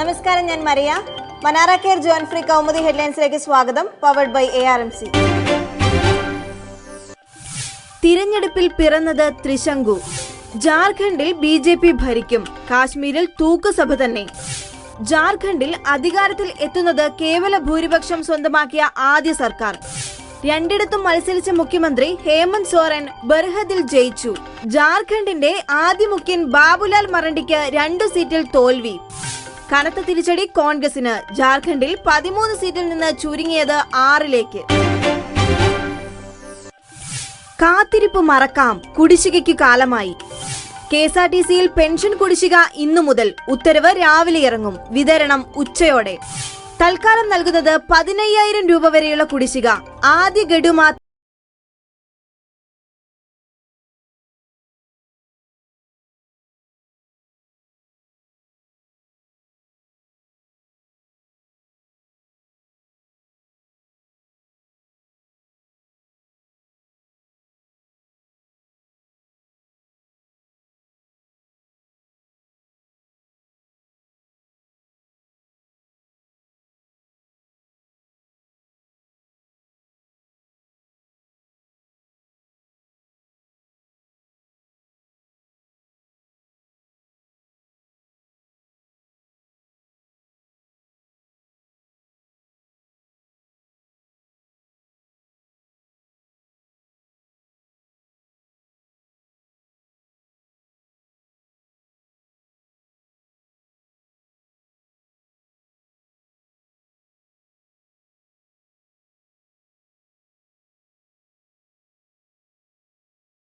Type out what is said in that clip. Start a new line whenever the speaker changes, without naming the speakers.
നമസ്കാരം ഞാൻ മറിയ മനാറ കെയർ ജോൺ ഫ്രീ കൗമുദി ഹെഡ്ലൈൻസിലേക്ക് സ്വാഗതം powered by A R M C തിരഞ്ഞെടുപ്പിൽ പിറന്നത് ത്രിശങ്കു. ജാർഖണ്ഡിൽ ബി ജെ പി ഭരിക്കും. കാശ്മീരിൽ തൂക്കുസഭ തന്നെ. ജാർഖണ്ഡിൽ അധികാരത്തിൽ എത്തുന്നത് കേവല ഭൂരിപക്ഷം സ്വന്തമാക്കിയ ആദ്യ സർക്കാർ. രണ്ടിടത്തും മത്സരിച്ച മുഖ്യമന്ത്രി ഹേമന്ത് സോറൻ ബർഹദിൽ ജയിച്ചു. ജാർഖണ്ഡിന്റെ ആദ്യ മുഖ്യൻ ബാബുലാൽ മറണ്ടിക്ക് രണ്ടു സീറ്റിൽ തോൽവി. കനത്ത തിരിച്ചടി കോൺഗ്രസിന്. ജാർഖണ്ഡിൽ പതിമൂന്ന് സീറ്റിൽ നിന്ന് ചുരുങ്ങിയത് ആറിലേക്ക്. കാത്തിരിപ്പ് മറക്കാം. കുടിശ്ശികയ്ക്ക് കാലമായി. കെ എസ് ആർ ടി സിയിൽ പെൻഷൻ കുടിശ്ശിക ഇന്നു മുതൽ. ഉത്തരവ് രാവിലെ ഇറങ്ങും. വിതരണം ഉച്ചയോടെ. തൽക്കാലം നൽകുന്നത് പതിനയ്യായിരം രൂപ വരെയുള്ള കുടിശ്ശിക. ആദ്യ ഗഡു മാത്രം